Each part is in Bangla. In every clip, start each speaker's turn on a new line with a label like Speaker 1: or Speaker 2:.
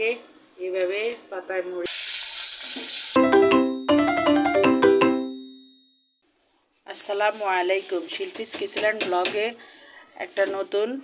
Speaker 1: সবগুলোকে এইভাবে পাতায় মুড়ি। আসসালামু আলাইকুম শিল্পীস কিচেন ব্লগে একটা নতুন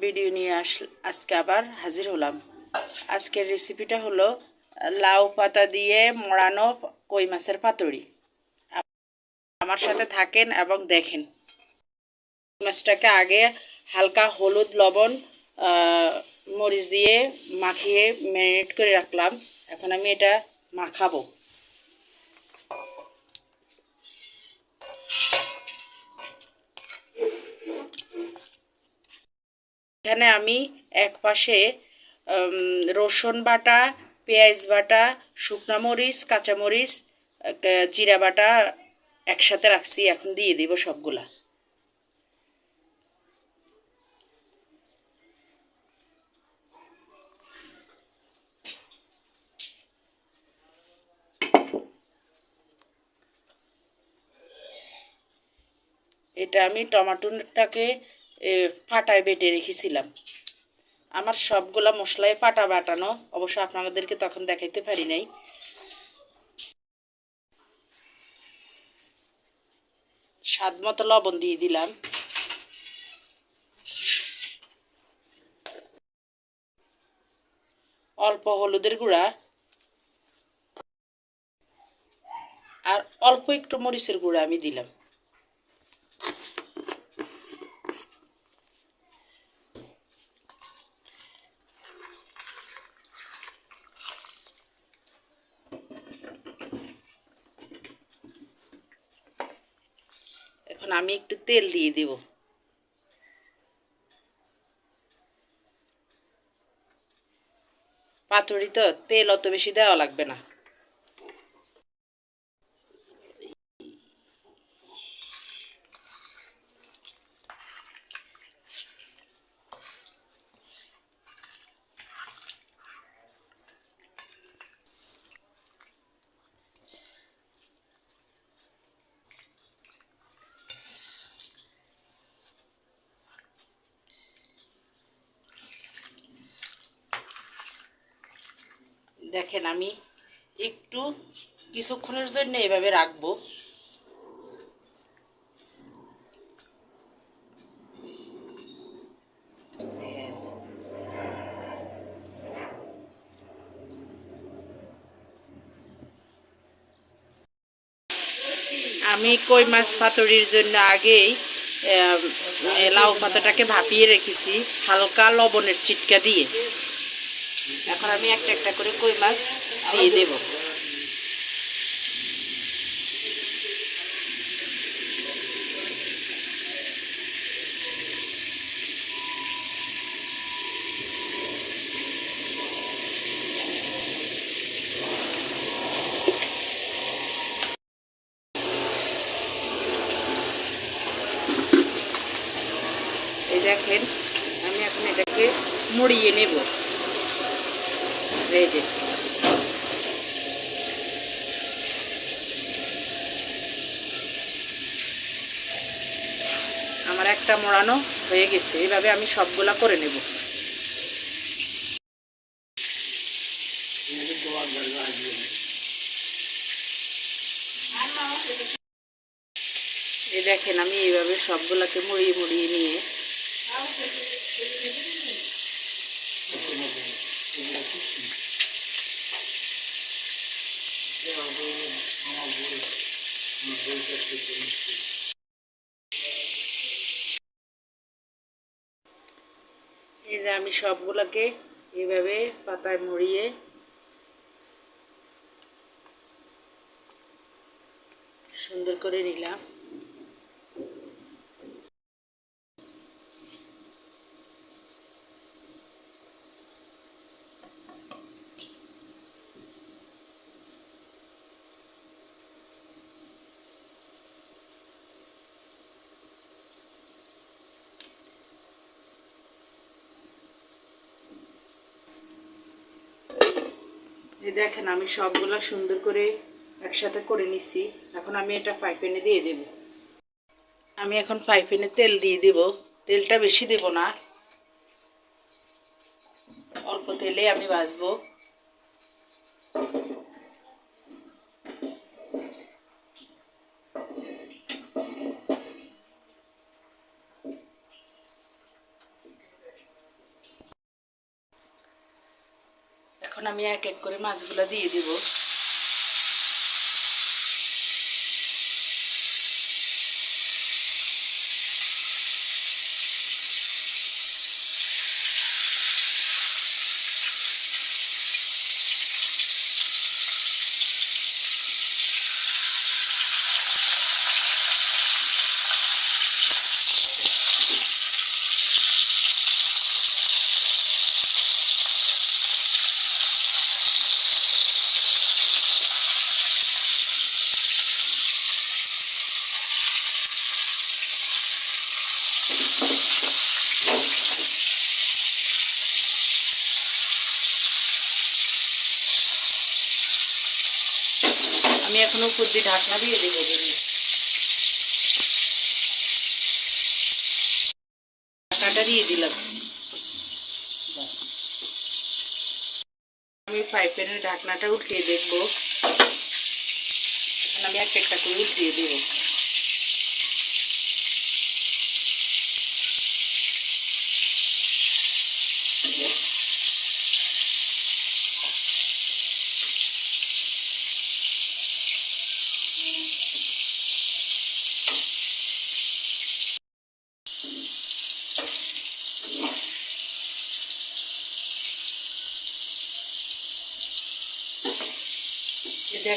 Speaker 1: ভিডিও নিয়ে আস, আজকে আবার হাজির হলাম। আজকের রেসিপিটা হলো লাউ পাতা দিয়ে মড়ানো কই মাছের আপ- আমার সাথে থাকেন এবং দেখেন। মাছটাকে আগে হালকা হলুদ লবণ মরিচ দিয়ে মাখিয়ে ম্যারিনেট করে রাখলাম। এখন আমি এটা মাখাবো। এখানে আমি এক পাশে রসুন বাটা, পেঁয়াজ বাটা, শুকনো মরিচ কাঁচামরিচ জিরা বাটা একসাথে রাখছি। এখন দিয়ে দিব সবগুলা। এটা আমি টমাটোটাকে ফাটায় বেটে রেখেছিলাম। আমার সবগুলা মশলায় ফাটা বাটানো, অবশ্য আপনাদেরকে তখন দেখাইতে পারি নাই। স্বাদ মতো লবণ দিয়ে দিলাম। অল্প হলুদের গুঁড়া। আর অল্প একটু মরিচের গুঁড়া আমি দিলাম এখন আমি একটু তেল দিয়ে দেব। পাতুরি তো তেল অত বেশি দেওয়া লাগবে না। দেখেন আমি একটু কিছুক্ষণের জন্য এভাবে রাখব। আমি কই মাছ পাতুরির জন্য আগেই লাউ পাতাটাকে ভাপিয়ে রেখেছি, হালকা লবণের ছিটকা দিয়ে। এখন আমি একটা একটা করে কই মাছ দিয়ে দেব। দেখেন, আমি এখন এটাকে মুড়িয়ে নেব। এই আমার একটা মোড়ানো হয়ে গেছে এইভাবে আমি সবগুলা করে নেব। এই দেখেন, আমি এইভাবে সবগুলাকে মুড়িয়ে মুড়িয়ে নিয়ে এই যে আমি সবগুলোকে এইভাবে পাতায় মুড়িয়ে সুন্দর করে নিলাম। এই দেখেন, আমি সবগুলো সুন্দর করে একসাথে করে নিচ্ছি এখন আমি এটা পাইপেনে দিয়ে দেব। আমি এখন পাইপেনে তেল দিয়ে দেব। তেলটা বেশি দেব না। অল্প তেলে আমি ভাজবো। এখন আমি এক এক করে মাছগুলো দিয়ে দিব। আমি এখন উপর দিয়ে ঢাকনা দিয়ে দেবো ঢাকাটা দিয়ে দিলাম। আমি ফ্রাই প্যানের ঢাকনাটা উঠিয়ে দেখব। আমি এক একটা করে উঠিয়ে দেবো।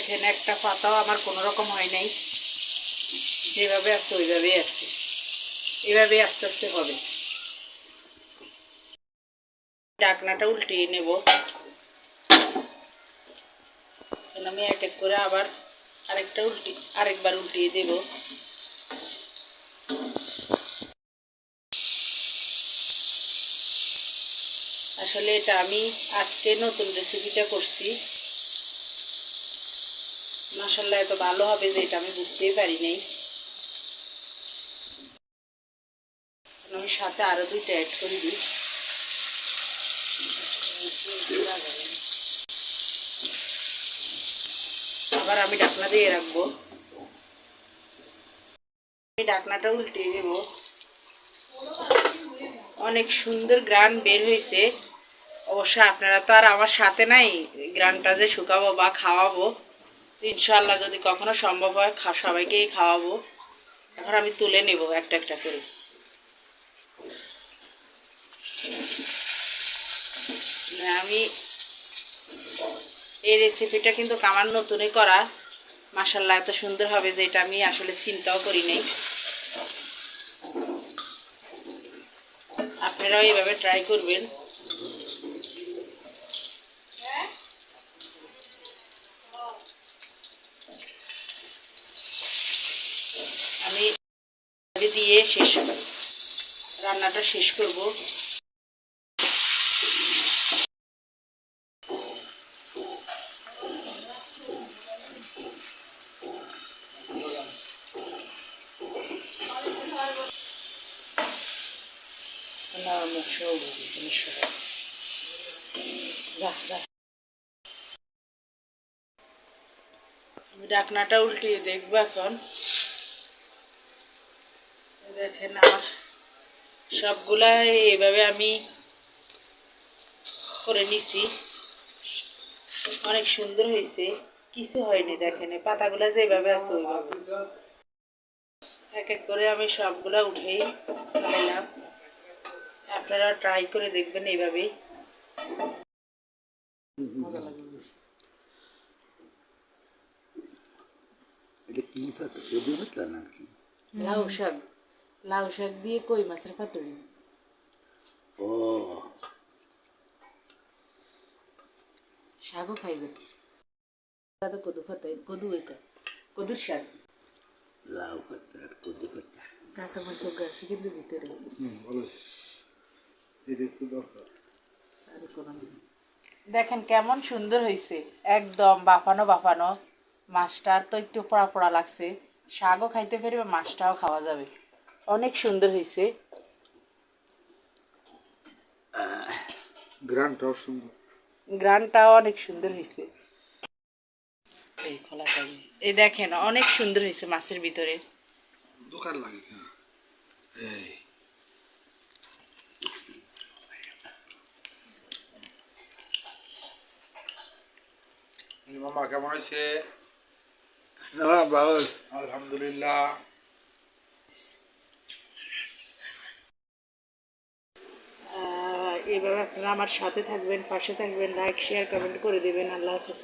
Speaker 1: এই দেখেন, একটা পাতাও আমার কোনো রকম হয় নাই। যেভাবে আছে ওইভাবেই আছে এভাবে আস্তে আস্তে হবে। ডাকনাটা উল্টিয়ে নেব। আমি এক এক করে আবার আরেকটা উল্টি, আরেকবার উল্টিয়ে দেব। আসলে এটা আমি আজকে নতুন রেসিপিটা করছি। মাসাল্লাহ এত ভালো হবে যে এটা আমি বুঝতেই পারি নাই। আমি সাথে আরও দুইটা অ্যাড করে দিই। আবার আমি ডাকনা দিয়ে রাখব। আমি ডাকনাটা উল্টে দেবো। অনেক সুন্দর গ্রান বের হয়েছে। অবশ্য আপনারা তো আর আমার সাথে নাই। গ্রানটা যে শুকাবো বা খাওয়াবো। তো ইনশাল্লাহ যদি কখনো সম্ভব হয়, খা, সবাইকেই খাওয়াবো। এখন আমি তুলে নেব একটা একটা করে। মানে আমি এই রেসিপিটা কিন্তু আমার নতুনই করা। মাসাল্লাহ এত সুন্দর হবে যে এটা আমি আসলে চিন্তাও করি নাই। আপনারাও এইভাবে ট্রাই করবেন আমি এভাবে শেষ রান্নাটা শেষ করব। ডাকনাটা উল্টিয়ে দেখব এখন। দেখেন আমার সবগুলা এইভাবে আমি করে নিছি। অনেক সুন্দর হয়েছে। কিছু হয়নি দেখেন এই যে যেভাবে আছে ওইভাবে। এক এক করে আমি সবগুলা উঠেই ফেলাম আপনারা ট্রাই করে দেখবেন এইভাবেই।
Speaker 2: এটা কি পাতা? কদু পাতা নাকি?
Speaker 1: লাউ শাক। লাউ শাক দিয়ে কই মাছের পাতুরি?
Speaker 2: ও।
Speaker 1: শাকও খাইবেন তো কদু পাতায় কদু এটা কদুর শাক।
Speaker 2: লাউ পাতা আর কদু পাতা।
Speaker 1: কাঁচা মরিচ গাছ কিন্তু ভিতরে আর কোনো দেখেন কেমন সুন্দর হয়েছে একদম বাফানো বাফানো। মাছটার তো একটু পোড়া পোড়া লাগছে। শাকও খাইতে পারবে মাছটাও খাওয়া যাবে। অনেক সুন্দর হয়েছে
Speaker 3: গ্রানটাও সুন্দর।
Speaker 1: গ্রানটাও অনেক সুন্দর হয়েছে এই খোলাটা। এই দেখেন অনেক সুন্দর হয়েছে মাছের ভিতরে।
Speaker 3: দোকান লাগে কেন? এই। মামা কেমন আছে
Speaker 2: হ্যাঁ
Speaker 3: আলহামদুলিল্লাহ।
Speaker 1: এবার আপনারা আমার সাথে থাকবেন পাশে থাকবেন লাইক শেয়ার কমেন্ট করে দেবেন। আল্লাহ হাফিজ।